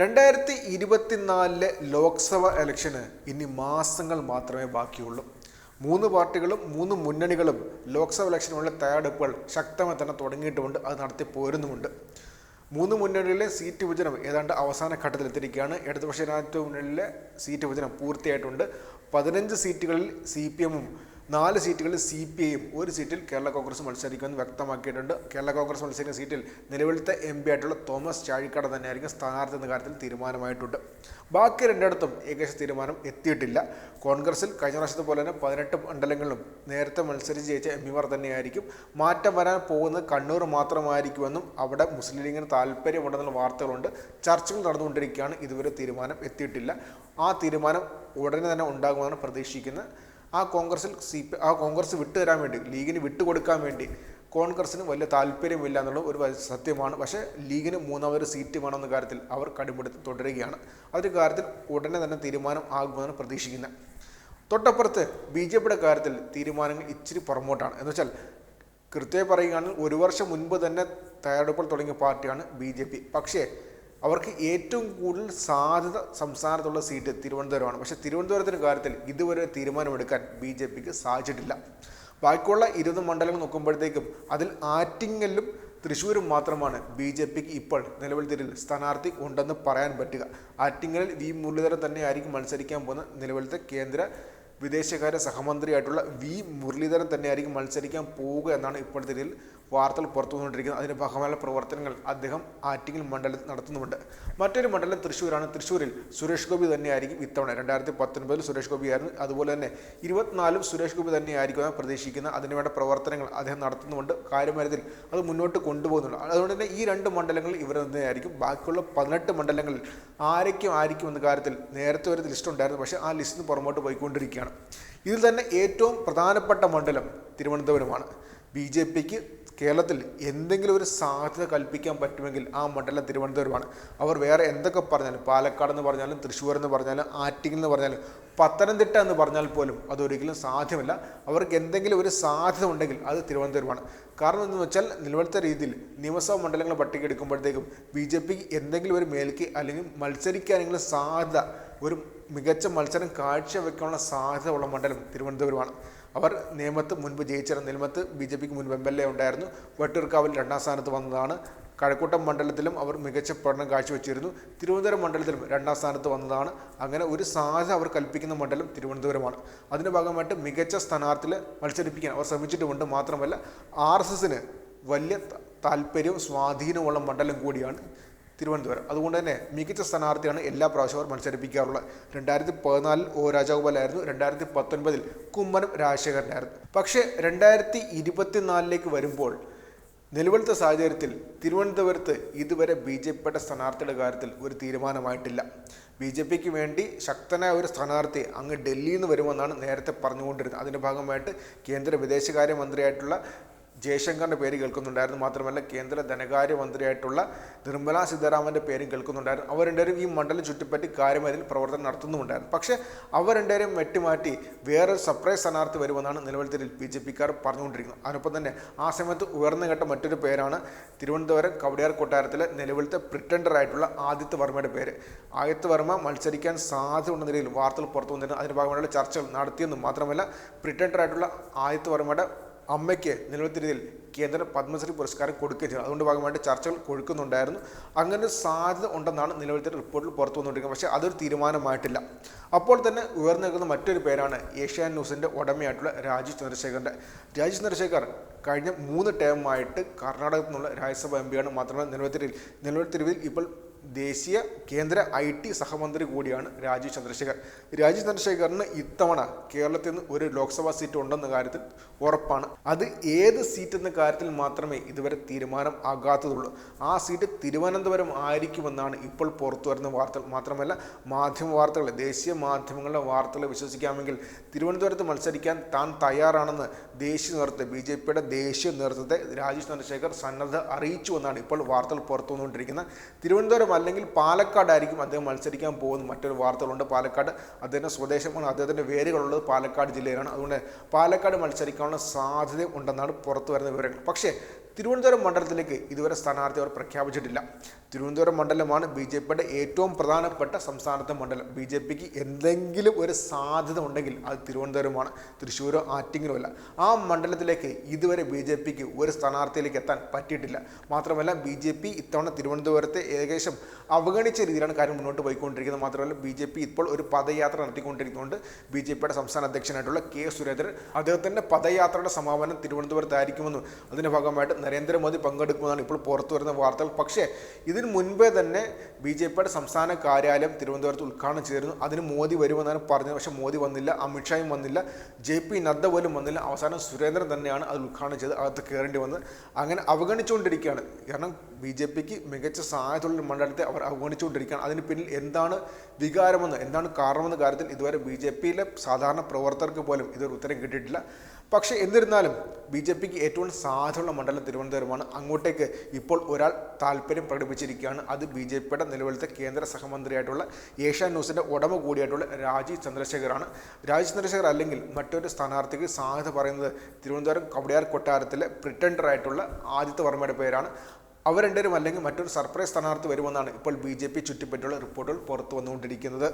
രണ്ടായിരത്തി ഇരുപത്തിനാലിലെ ലോക്സഭ ഇലക്ഷന് ഇനി മാസങ്ങൾ മാത്രമേ ബാക്കിയുള്ളൂ. മൂന്ന് പാർട്ടികളും മൂന്ന് മുന്നണികളും ലോക്സഭ ഇലക്ഷനുള്ള തയ്യാറെടുപ്പുകൾ ശക്തമായി തന്നെ തുടങ്ങിയിട്ടുമുണ്ട്. അത് നടത്തി പോരുന്നുമുണ്ട്. മൂന്ന് മുന്നണികളിലെ സീറ്റ് വിഭജനം ഏതാണ്ട് അവസാന ഘട്ടത്തിലെത്തിയിരിക്കുകയാണ്. ഇടതുപക്ഷ ജനാധിപത്യ മുന്നണിയിലെ സീറ്റ് വിഭജനം പൂർത്തിയായിട്ടുണ്ട്. പതിനഞ്ച് സീറ്റുകളിൽ സി പി എമ്മും നാല് സീറ്റുകളിൽ സി പി ഐയും ഒരു സീറ്റിൽ കേരള കോൺഗ്രസ് മത്സരിക്കുമെന്ന് വ്യക്തമാക്കിയിട്ടുണ്ട്. കേരള കോൺഗ്രസ് മത്സരിക്കുന്ന സീറ്റിൽ നിലവിലത്തെ എം പി ആയിട്ടുള്ള തോമസ് ചാഴിക്കാട് തന്നെയായിരിക്കും സ്ഥാനാർത്ഥി എന്ന കാര്യത്തിൽ തീരുമാനമായിട്ടുണ്ട്. ബാക്കി രണ്ടിടത്തും ഏകദേശ തീരുമാനം എത്തിയിട്ടില്ല. കോൺഗ്രസിൽ കഴിഞ്ഞ പ്രാവശ്യത്തെ പോലെ തന്നെ പതിനെട്ട് മണ്ഡലങ്ങളിലും നേരത്തെ മത്സരിച്ച് ജയിച്ച എം പിമാർ തന്നെയായിരിക്കും. മാറ്റം വരാൻ പോകുന്നത് കണ്ണൂർ മാത്രമായിരിക്കുമെന്നും അവിടെ മുസ്ലിം ലീഗിന് താല്പര്യമുണ്ടെന്നുള്ള വാർത്തകളുണ്ട്. ചർച്ചകൾ നടന്നുകൊണ്ടിരിക്കുകയാണ്. ഇതുവരെ തീരുമാനം എത്തിയിട്ടില്ല. ആ തീരുമാനം ഉടനെ തന്നെ ഉണ്ടാകുമെന്നാണ് പ്രതീക്ഷിക്കുന്നത്. ആ കോൺഗ്രസിൽ സി പി ആ കോൺഗ്രസ് വിട്ടുതരാൻ വേണ്ടി ലീഗിന് വിട്ടുകൊടുക്കാൻ വേണ്ടി കോൺഗ്രസിന് വലിയ താല്പര്യമില്ല എന്നുള്ള ഒരു സത്യമാണ്. പക്ഷേ ലീഗിന് മൂന്നാമതൊരു സീറ്റ് വേണമെന്ന കാര്യത്തിൽ അവർ കടുപിടുത്ത് തുടരുകയാണ്. അതൊരു കാര്യത്തിൽ ഉടനെ തന്നെ തീരുമാനം ആകുമെന്നാണ് പ്രതീക്ഷിക്കുന്നത്. തൊട്ടപ്പുറത്ത് ബി ജെ പിയുടെ കാര്യത്തിൽ തീരുമാനങ്ങൾ ഇച്ചിരി പുറമോട്ടാണ്. എന്ന് വെച്ചാൽ കൃത്യമായി പറയുകയാണെങ്കിൽ ഒരു വർഷം മുൻപ് തന്നെ തയ്യാറെടുപ്പുകൾ തുടങ്ങിയ പാർട്ടിയാണ് ബി ജെ പി. പക്ഷേ അവർക്ക് ഏറ്റവും കൂടുതൽ സാധ്യത സംസ്ഥാനത്തുള്ള സീറ്റ് തിരുവനന്തപുരമാണ്. പക്ഷെ തിരുവനന്തപുരത്തിന്റെ കാര്യത്തിൽ ഇതുവരെ തീരുമാനമെടുക്കാൻ ബി ജെ പിക്ക് സാധിച്ചിട്ടില്ല. ബാക്കിയുള്ള ഇരുപത് മണ്ഡലങ്ങൾ നോക്കുമ്പോഴത്തേക്കും അതിൽ ആറ്റിങ്ങലും തൃശ്ശൂരും മാത്രമാണ് ബി ജെ പിക്ക് ഇപ്പോൾ നിലവിൽ തിരിൽ സ്ഥാനാർത്ഥി ഉണ്ടെന്ന് പറയാൻ പറ്റുക. ആറ്റിങ്ങലിൽ വി മുരളീധരൻ തന്നെയായിരിക്കും മത്സരിക്കാൻ പോകുന്ന നിലവിലത്തെ കേന്ദ്ര വിദേശകാര്യ സഹമന്ത്രിയായിട്ടുള്ള വി മുരളീധരൻ തന്നെയായിരിക്കും മത്സരിക്കാൻ പോവുക എന്നാണ് ഇപ്പോഴത്തെ ഇതിൽ വാർത്തകൾ പുറത്തു വന്നുകൊണ്ടിരിക്കുന്നത് അതിന്റെ ഭാഗമായ പ്രവർത്തനങ്ങൾ അദ്ദേഹം ആറ്റിങ്ങൽ മണ്ഡലത്തിൽ നടത്തുന്നുമുണ്ട്. മറ്റൊരു മണ്ഡലം തൃശ്ശൂരാണ്. തൃശ്ശൂരിൽ സുരേഷ് ഗോപി തന്നെയായിരിക്കും ഇത്തവണ. രണ്ടായിരത്തി പത്തൊൻപതിൽ സുരേഷ് ഗോപിയായിരുന്നു അതുപോലെ തന്നെ ഇരുപത്തിനാലും സുരേഷ് ഗോപി തന്നെയായിരിക്കും പ്രതീക്ഷിക്കുന്ന അതിനുവേണ്ട പ്രവർത്തനങ്ങൾ അദ്ദേഹം നടത്തുന്നുമുണ്ട്. കാര്യമായതിൽ അത് മുന്നോട്ട് കൊണ്ടുപോകുന്നുണ്ട്. അതുകൊണ്ട് തന്നെ ഈ രണ്ട് മണ്ഡലങ്ങളിൽ ഇവർ തന്നെയായിരിക്കും. ബാക്കിയുള്ള പതിനെട്ട് മണ്ഡലങ്ങളിൽ ആരൊക്കെയും ആയിരിക്കും എന്ന കാര്യത്തിൽ നേരത്തെ ഒരു ലിസ്റ്റ് ഉണ്ടായിരുന്നു. പക്ഷേ ആ ലിസ്റ്റിന് പുറമോട്ട് പോയിക്കൊണ്ടിരിക്കുകയാണ്. ഇതിൽ തന്നെ ഏറ്റവും പ്രധാനപ്പെട്ട മണ്ഡലം തിരുവനന്തപുരമാണ്. ബി ജെ പിക്ക് കേരളത്തിൽ എന്തെങ്കിലും ഒരു സാധ്യത കൽപ്പിക്കാൻ പറ്റുമെങ്കിൽ ആ മണ്ഡലം തിരുവനന്തപുരമാണ്. അവർ വേറെ എന്തൊക്കെ പറഞ്ഞാലും പാലക്കാട് എന്ന് പറഞ്ഞാലും തൃശ്ശൂർ എന്ന് പറഞ്ഞാലും ആറ്റിങ്ങൽ എന്ന് പറഞ്ഞാലും പത്തനംതിട്ട എന്ന് പറഞ്ഞാൽ പോലും അതൊരിക്കലും സാധ്യമല്ല. അവർക്ക് എന്തെങ്കിലും ഒരു സാധ്യത ഉണ്ടെങ്കിൽ അത് തിരുവനന്തപുരമാണ്. കാരണം എന്ന് വെച്ചാൽ നിലവിലത്തെ രീതിയിൽ നിയമസഭാ മണ്ഡലങ്ങൾ പട്ടിക എടുക്കുമ്പോഴത്തേക്കും ബി ജെ പിക്ക് എന്തെങ്കിലും ഒരു മേൽക്ക് അല്ലെങ്കിൽ മത്സരിക്കാനെങ്കിലും സാധ്യത ഒരു മികച്ച മത്സരം കാഴ്ചവെക്കാനുള്ള സാധ്യത ഉള്ള മണ്ഡലം തിരുവനന്തപുരമാണ്. അവർ നേമത്ത് മുൻപ് ജയിച്ചിരുന്ന നിലമത്ത് ബി ജെ പിക്ക് മുൻപ് എം എൽ എ ഉണ്ടായിരുന്നു. വട്ടിയൂർക്കാവിൽ രണ്ടാം സ്ഥാനത്ത് വന്നതാണ്. കഴക്കൂട്ടം മണ്ഡലത്തിലും അവർ മികച്ച പഠനം കാഴ്ചവെച്ചിരുന്നു. തിരുവനന്തപുരം മണ്ഡലത്തിലും രണ്ടാം സ്ഥാനത്ത് വന്നതാണ്. അങ്ങനെ ഒരു സാധ്യത അവർ കൽപ്പിക്കുന്ന മണ്ഡലം തിരുവനന്തപുരമാണ്. അതിന്റെ ഭാഗമായിട്ട് മികച്ച സ്ഥാനാർത്ഥിയിൽ മത്സരിപ്പിക്കാൻ അവർ ശ്രമിച്ചിട്ടുമുണ്ട്. മാത്രമല്ല ആർ എസ് എസിന് വലിയ താല്പര്യവും സ്വാധീനമുള്ള മണ്ഡലം കൂടിയാണ്. തിരുവനന്തപുരം. അതുകൊണ്ട് തന്നെ മികച്ച സ്ഥാനാർത്ഥിയാണ് എല്ലാ പ്രാവശ്യവും അവർ മത്സരിപ്പിക്കാറുള്ളത്. രണ്ടായിരത്തി പതിനാലിൽ ഒ രാജഗോപാലായിരുന്നു. രണ്ടായിരത്തി പത്തൊൻപതിൽ കുമ്മനം രാജശേഖരനായിരുന്നു. പക്ഷേ രണ്ടായിരത്തി ഇരുപത്തിനാലിലേക്ക് വരുമ്പോൾ നിലവിലത്തെ സാഹചര്യത്തിൽ തിരുവനന്തപുരത്ത് ഇതുവരെ ബി ജെ പിയുടെ സ്ഥാനാർത്ഥിയുടെ കാര്യത്തിൽ ഒരു തീരുമാനമായിട്ടില്ല. ബി ജെ പിക്ക് വേണ്ടി ശക്തനായ ഒരു സ്ഥാനാർത്ഥി അങ്ങ് ഡൽഹിയിൽ നിന്ന് വരുമെന്നാണ് നേരത്തെ പറഞ്ഞുകൊണ്ടിരുന്നത്. അതിന്റെ ഭാഗമായിട്ട് കേന്ദ്ര വിദേശകാര്യ മന്ത്രിയായിട്ടുള്ള ജയശങ്കറിന്റെ പേര് കേൾക്കുന്നുണ്ടായിരുന്നു. മാത്രമല്ല കേന്ദ്ര ധനകാര്യമന്ത്രിയായിട്ടുള്ള നിർമ്മല സീതാരാമന്റെ പേരും കേൾക്കുന്നുണ്ടായിരുന്നു. അവർ രണ്ടുപേരും ഈ മണ്ഡലം ചുറ്റിപ്പറ്റി കാര്യമായതിൽ പ്രവർത്തനം നടത്തുന്നുണ്ടായിരുന്നു പക്ഷേ അവർ രണ്ടുപേരും വെട്ടിമാറ്റി വേറൊരു സർപ്രൈസ് സ്ഥാനാർത്ഥി വരുമെന്നാണ് നിലവിലത്തിൽ ബി ജെ പിക്കാർ പറഞ്ഞുകൊണ്ടിരിക്കുന്നത്. അതിനൊപ്പം തന്നെ ആ സമയത്ത് ഉയർന്നു കേട്ട മറ്റൊരു പേരാണ് തിരുവനന്തപുരം കവടിയാർ കൊട്ടാരത്തിലെ നിലവിലത്തെ പ്രിറ്റൻഡറായിട്ടുള്ള ആദിത്യ വർമ്മയുടെ പേര്. ആദിത്യ വർമ്മ മത്സരിക്കാൻ സാധ്യതയുള്ള നിലയിൽ വാർത്തകൾ പുറത്തു വന്നിരുന്നു അതിന്റെ ഭാഗമായിട്ടുള്ള ചർച്ചകൾ നടത്തിയെന്നും മാത്രമല്ല പ്രിറ്റൻഡറായിട്ടുള്ള ആദിത്യ വർമ്മയുടെ അമ്മയ്ക്ക് നിലവിൽ കേന്ദ്ര പത്മശ്രീ പുരസ്കാരം കൊടുക്കുകയും ചെയ്തു. അതുകൊണ്ട് ഭാഗമായിട്ട് ചർച്ചകൾ കൊഴുക്കുന്നുണ്ടായിരുന്നു. അങ്ങനെ സാധ്യത ഉണ്ടെന്നാണ് നിലവിലത്തെ റിപ്പോർട്ടിൽ പുറത്തു വന്നുകൊണ്ടിരിക്കുന്നത്. പക്ഷേ അതൊരു തീരുമാനമായിട്ടില്ല. അപ്പോൾ തന്നെ ഉയർന്നു നിൽക്കുന്ന മറ്റൊരു പേരാണ് ഏഷ്യാൻ ന്യൂസിന്റെ ഉടമയായിട്ടുള്ള രാജീവ് ചന്ദ്രശേഖരന്റെ. രാജീവ് ചന്ദ്രശേഖർ കഴിഞ്ഞ മൂന്ന് ടേമായിട്ട് കർണാടകത്തിൽ നിന്നുള്ള രാജ്യസഭ എം പിയാണ് മാത്രമല്ല നിലവിൽ നിലവിൽ ഇപ്പോൾ ദേശീയ കേന്ദ്ര ഐ ടി സഹമന്ത്രി കൂടിയാണ് രാജീവ് ചന്ദ്രശേഖർ. രാജീവ് ചന്ദ്രശേഖറിന് ഇത്തവണ കേരളത്തിൽ നിന്ന് ഒരു ലോക്സഭാ സീറ്റ് ഉണ്ടെന്ന കാര്യത്തിൽ ഉറപ്പാണ്. അത് ഏത് സീറ്റ് എന്ന കാര്യത്തിൽ മാത്രമേ ഇതുവരെ തീരുമാനം ആകാത്തതുള്ളൂ. ആ സീറ്റ് തിരുവനന്തപുരം ആയിരിക്കുമെന്നാണ് ഇപ്പോൾ പുറത്തു വരുന്ന വാർത്തകൾ. മാത്രമല്ല മാധ്യമ വാർത്തകൾ ദേശീയ മാധ്യമങ്ങളുടെ വാർത്തകൾ വിശ്വസിക്കാമെങ്കിൽ തിരുവനന്തപുരത്ത് മത്സരിക്കാൻ താൻ തയ്യാറാണെന്ന് ദേശീയ നേതൃത്വം ബി ജെ പിയുടെ ദേശീയ നേതൃത്വത്തെ രാജീവ് ചന്ദ്രശേഖർ സന്നദ്ധ അറിയിച്ചു എന്നാണ് ഇപ്പോൾ വാർത്തകൾ പുറത്തു വന്നുകൊണ്ടിരിക്കുന്നത് തിരുവനന്തപുരം അല്ലെങ്കിൽ പാലക്കാടായിരിക്കും അദ്ദേഹം മത്സരിക്കാൻ പോകുന്ന മറ്റൊരു വാർത്തകളുണ്ട്. പാലക്കാട് അദ്ദേഹത്തിന്റെ സ്വദേശമാണ്. അദ്ദേഹത്തിന്റെ വേരുകളുള്ളത് പാലക്കാട് ജില്ലയിലാണ്. അതുകൊണ്ട് പാലക്കാട് മത്സരിക്കാനുള്ള സാധ്യത ഉണ്ടെന്നാണ് പുറത്തു വരുന്ന വിവരങ്ങൾ. പക്ഷേ തിരുവനന്തപുരം മണ്ഡലത്തിലേക്ക് ഇതുവരെ സ്ഥാനാർത്ഥി അവർ പ്രഖ്യാപിച്ചിട്ടില്ല. തിരുവനന്തപുരം മണ്ഡലമാണ് ബി ജെ പിയുടെ ഏറ്റവും പ്രധാനപ്പെട്ട സംസ്ഥാനത്തെ മണ്ഡലം. ബി ജെ പിക്ക് എന്തെങ്കിലും ഒരു സാധ്യത ഉണ്ടെങ്കിൽ അത് തിരുവനന്തപുരമാണ്. തൃശ്ശൂരോ ആറ്റിങ്ങിലോ അല്ല. ആ മണ്ഡലത്തിലേക്ക് ഇതുവരെ ബി ജെ പിക്ക് ഒരു സ്ഥാനാർത്ഥിയിലേക്ക് എത്താൻ പറ്റിയിട്ടില്ല. മാത്രമല്ല ബി ജെ പി ഇത്തവണ തിരുവനന്തപുരത്തെ ഏകദേശം അവഗണിച്ച രീതിയിലാണ് കാര്യം മുന്നോട്ട് പോയിക്കൊണ്ടിരിക്കുന്നത്. മാത്രമല്ല ബി ജെ പി ഇപ്പോൾ ഒരു പദയാത്ര നടത്തിക്കൊണ്ടിരിക്കുന്നുണ്ട്. ബി ജെ പിയുടെ സംസ്ഥാന അധ്യക്ഷനായിട്ടുള്ള കെ സുരേന്ദ്രൻ അദ്ദേഹത്തിന്റെ പദയാത്രയുടെ സമാപനം തിരുവനന്തപുരത്തായിരിക്കുമെന്നും അതിന്റെ ഭാഗമായിട്ട് നരേന്ദ്രമോദി പങ്കെടുക്കുമെന്നാണ് ഇപ്പോൾ പുറത്തു വരുന്ന വാർത്തകൾ. പക്ഷേ ഇതിന് മുൻപേ തന്നെ ബി ജെ പിയുടെ സംസ്ഥാന കാര്യാലയം തിരുവനന്തപുരത്ത് ഉദ്ഘാടനം ചെയ്തിരുന്നു. അതിന് മോദി വരുമെന്നാണ് പറഞ്ഞത്. പക്ഷേ മോദി വന്നില്ല അമിത്ഷായും വന്നില്ല ജെ പി നദ്ദ പോലും വന്നില്ല. അവസാനം സുരേന്ദ്രൻ തന്നെയാണ് അത് ഉദ്ഘാടനം ചെയ്ത് അകത്ത് കയറേണ്ടി വന്നത്. അങ്ങനെ അവഗണിച്ചുകൊണ്ടിരിക്കുകയാണ്. കാരണം ബി ജെ പിക്ക് മികച്ച സഹായത്തുള്ള മണ്ഡലത്തെ അവർ അവഗണിച്ചുകൊണ്ടിരിക്കുകയാണ്. അതിന് പിന്നിൽ എന്താണ് വികാരമെന്ന് എന്താണ് കാരണമെന്ന കാര്യത്തിൽ ഇതുവരെ ബി ജെ പിയിലെ സാധാരണ പ്രവർത്തകർക്ക് പോലും ഇതൊരു ഉത്തരം കിട്ടിയിട്ടില്ല. പക്ഷേ എന്നിരുന്നാലും ബി ജെ പിക്ക് ഏറ്റവും സാധ്യതയുള്ള മണ്ഡലം തിരുവനന്തപുരമാണ്. അങ്ങോട്ടേക്ക് ഇപ്പോൾ ഒരാൾ താല്പര്യം പ്രകടിപ്പിച്ചിരിക്കുകയാണ്. അത് ബി ജെ പിയുടെ നിലവിലത്തെ കേന്ദ്ര സഹമന്ത്രിയായിട്ടുള്ള ഏഷ്യാൻ ന്യൂസിന്റെ ഉടമ കൂടിയായിട്ടുള്ള രാജീവ് ചന്ദ്രശേഖറാണ്. രാജീവ് ചന്ദ്രശേഖർ അല്ലെങ്കിൽ മറ്റൊരു സ്ഥാനാർത്ഥിക്ക് സാധ്യത പറയുന്നത് തിരുവനന്തപുരം കവടിയാർ കൊട്ടാരത്തിലെ പ്രിറ്റൻഡറായിട്ടുള്ള ആദിത്യ വർമ്മയുടെ പേരാണ്. അവർ രണ്ടുപേരും അല്ലെങ്കിൽ മറ്റൊരു സർപ്രൈസ് സ്ഥാനാർത്ഥി വരുമെന്നാണ് ഇപ്പോൾ ബി ജെ പി ചുറ്റിപ്പറ്റിയുള്ള റിപ്പോർട്ടുകൾ പുറത്തു വന്നുകൊണ്ടിരിക്കുന്നത്.